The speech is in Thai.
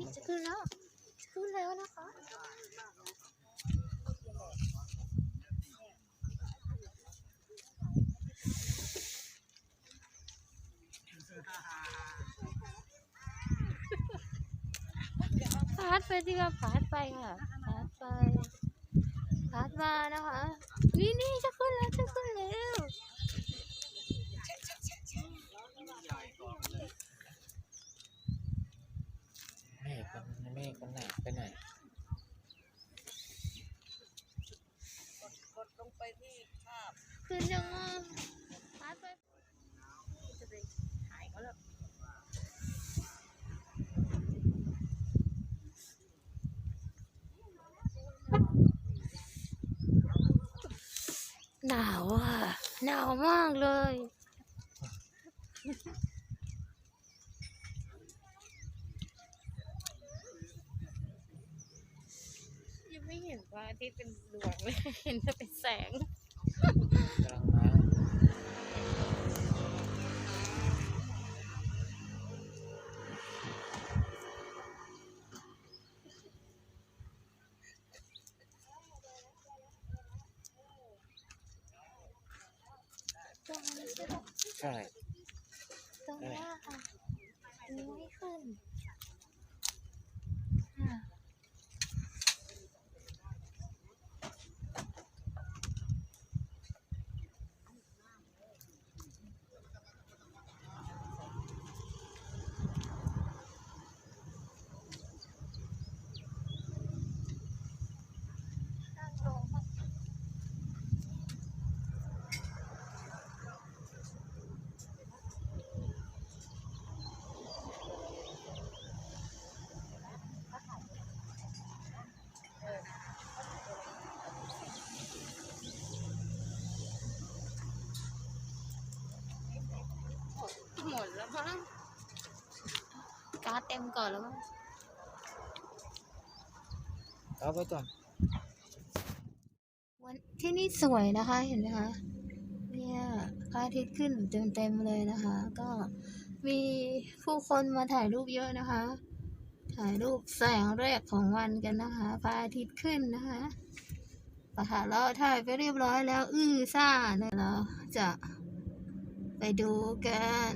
นี่จะขึ้นแล้วจะขึ้นแล้วนะคะพาดไปที่ว่าพาดไปค่ะพาดไปพาดมานะคะ นี่นี่จะขึ้นแล้ว เมฆ มันเมฆมันหนาไปไหนกดลงไปที่ภาพขึ้นยังไงพาดไปจะไปถ่ายเขาแล้วหนาวอะ หนาวมากเลย ยังไม่เห็น ว่าอาทิตย์เป็นดวงเลยเห็นแต่เป็นแสงกำลังมาตรงนี้ใช่ไหมใช่ตรงนี้ค่ะอันนี้ไม่ขึ้น หมดแล้วมั้งการ์ดเต็มก่อนแล้วมั้งเอาไปก่อนวันที่นี่สวยนะคะเห็นไหมคะเนี่ยพระอาทิตย์ขึ้นเต็มๆเลยนะคะ ก็มีผู้คนมาถ่ายรูปเยอะนะคะ ถ่ายรูปแสงแรกของวันกันนะคะพระอาทิตย์ขึ้นนะคะปะค่ะเราถ่ายไปเรียบร้อยแล้ว อื้อซ่าเนี่ยเราจะไปดูกัน